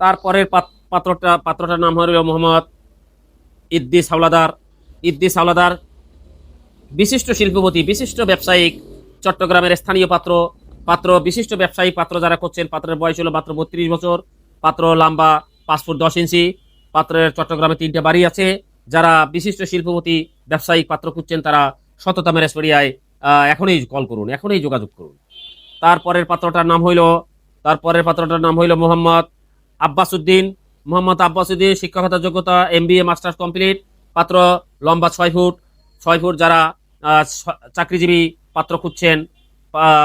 তারপরের পাত্রটা, পাত্রটার নাম হলো মোহাম্মদ ইদ্দিস হাওলাদার। ইদ্দিস হাওলাদার বিশিষ্ট শিল্পপতি, বিশিষ্ট ব্যবসায়িক, চট্টগ্রামের স্থানীয় পাত্র। পাত্র, বিশিষ্ট ব্যবসায়ী পাত্র যারা করছেন, পাত্রের বয়স হলো মাত্র বত্রিশ বছর। পাত্র লম্বা পাঁচ ফুট দশ ইঞ্চি। পাত্রের চট্টগ্রামে তিনটে বাড়ি আছে। যারা বিশিষ্ট শিল্পপতি, ব্যবসায়িক পাত্র খুঁজছেন, তারা শততা ম্যারেজপেরিয়ায় এখনই কল করুন, এখনই যোগাযোগ করুন। তারপরের পাত্রটার নাম হইল তারপরের পাত্রটার নাম হইল মোহাম্মদ আব্বাস উদ্দিন মোহাম্মদ আব্বাস উদ্দিন শিক্ষকতার যোগ্যতা M B A masters complete, পাত্র লম্বা ছয় ফুট ছয় ফুট যারা চাকরিজীবী পাত্র খুঁজছেন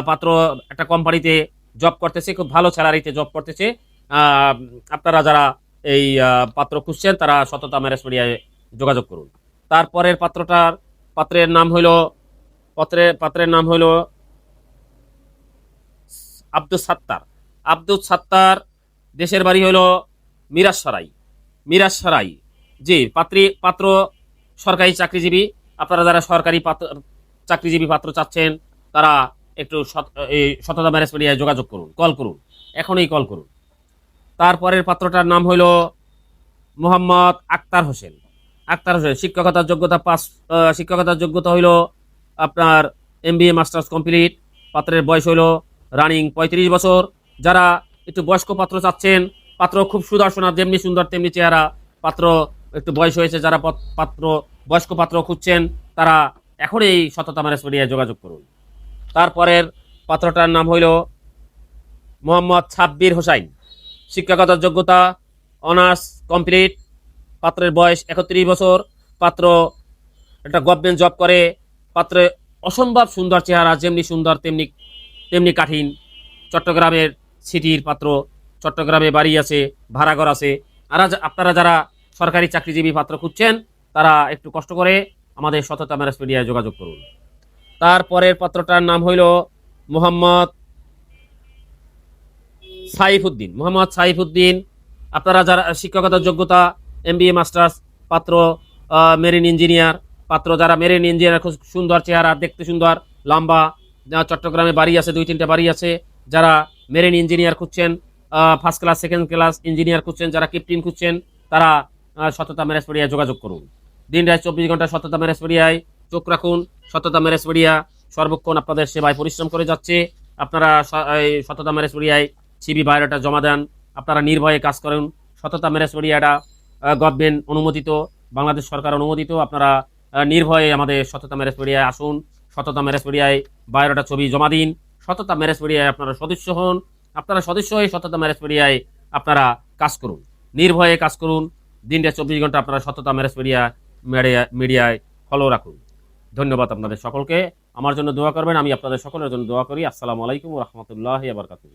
পাত্র একটা কোম্পানিতে জব করতেছে, খুব ভালো স্যালারিতে জব করতেছে আপনারা যারা এই পাত্র খুঁজছেন, তারা সততা ম্যারেজ মিডিয়ায় যোগাযোগ করুন। তারপরের পাত্রটার, পাত্রের নাম হইল পাত্রের পাত্রের নাম হইল আব্দুল সাত্তার। আব্দুল সাত্তার দেশের বাড়ি হইল মিরাজসরাই। মিরাজসরাই। জি, পাত্রী, পাত্র, সরকারি চাকরিজীবী। আপনারা যারা সরকারি পাত্র, চাকরিজীবী পাত্র চাচ্ছেন, তারা একটু এই সততা ম্যারেজ মিডিয়ায় যোগাযোগ করুন, কল করুন, এখনই কল করুন। তারপরের পাত্রটার নাম হইল মোহাম্মদ আক্তার হোসেন। আক্তার হোসেন, শিক্ষকতার যোগ্যতা পাস শিক্ষকতার যোগ্যতা হইল আপনার M B A masters complete. পাত্রের বয়স হইল রানিং পঁয়ত্রিশ বছর। যারা একটু বয়স্ক পাত্র চাচ্ছেন, পাত্র খুব সুদর্শন যেমনি সুন্দর, তেমনি চেহারা। পাত্র একটু বয়স হয়েছে, যারা পাত্র, বয়স্ক পাত্র খুঁজছেন, তারা এখন এই সততা ম্যারেজ যোগাযোগ করুন। তারপরের পাত্রটার নাম হইল মোহাম্মদ ছাব্বির হোসাইন। শিক্ষাগত যোগ্যতা, অনার্স কমপ্লিট, পাত্রের বয়স একত্রিশ বছর। পাত্র একটা গভর্নমেন্ট জব করে, পাত্রে অসম্ভব সুন্দর চেহারা, যেমনি সুন্দর, তেমনি তেমনি কাঠিন। চট্টগ্রামের সিটির পাত্র চট্টগ্রামে বাড়ি আছে, ভাড়াঘর আছে। আর আপনারা যারা সরকারি চাকরিজীবী পাত্র খুঁজছেন, তারা একটু কষ্ট করে আমাদের সততা ম্যারেজ মিডিয়ায় যোগাযোগ করুন। তারপরের পাত্রটার নাম হইল মোহাম্মদ সাইফুদ্দিন। মোহাম্মদ সাইফুদ্দিন, আপনারা যারা শিক্ষকতার যোগ্যতা এম বি এ মাস্টার্স, পাত্র মেরিন ইঞ্জিনিয়ার, পাত্র যারা মেরিন ইঞ্জিনিয়ার, খুব সুন্দর চেহারা, দেখতে সুন্দর, লম্বা চট্টগ্রামে বাড়ি আছে দুই তিনটা বাড়ি আছে। যারা মেরিন ইঞ্জিনিয়ার খুঁজছেন first class second class engineer খুঁজছেন, যারা ক্যাপ্টেন খুঁজছেন, তারা সততা ম্যারেজ মিডিয়ায় যোগাযোগ করুন। দিন রাত চব্বিশ ঘণ্টা সততা ম্যারেজ মিডিয়ায় চোখ রাখুন, সততা মিডিয়া সর্বক্ষণ আপনাদের সেবায় পরিশ্রম করে যাচ্ছে। আপনারা সততা ম্যারেজ মিডিয়ায় সিবি বায়োডাটা জমা দেন, আপনারা নির্ভয়ে কাজ করুন। সততা ম্যারেজ মিডিয়াটা গভর্নমেন্ট অনুমোদিত, বাংলাদেশ সরকার অনুমোদিত। আপনারা নির্ভয়ে আমাদের সততা ম্যারেজ মিডিয়ায় আসুন, সততা ম্যারেজ মিডিয়ায় বায়োডাটা ছবি জমা দিন। সততা ম্যারেজ মিডিয়ায় আপনারা সদস্য হন। আপনারা সদস্য হয়ে সততা ম্যারেজ মিডিয়ায় আপনারা কাজ করুন। নির্ভয়ে কাজ করুন। দিনটা চব্বিশ ঘণ্টা আপনারা সততা ম্যারেজ মিডিয়া মিডিয়া, মিডিয়ায় ফলো রাখুন। ধন্যবাদ আপনাদের সকলকে। আমার জন্য দোয়া করবেন, আমি আপনাদের সকলের জন্য দোয়া করি। আসসালামু আলাইকুম রহমতুল্লাহ আবরকাতুহ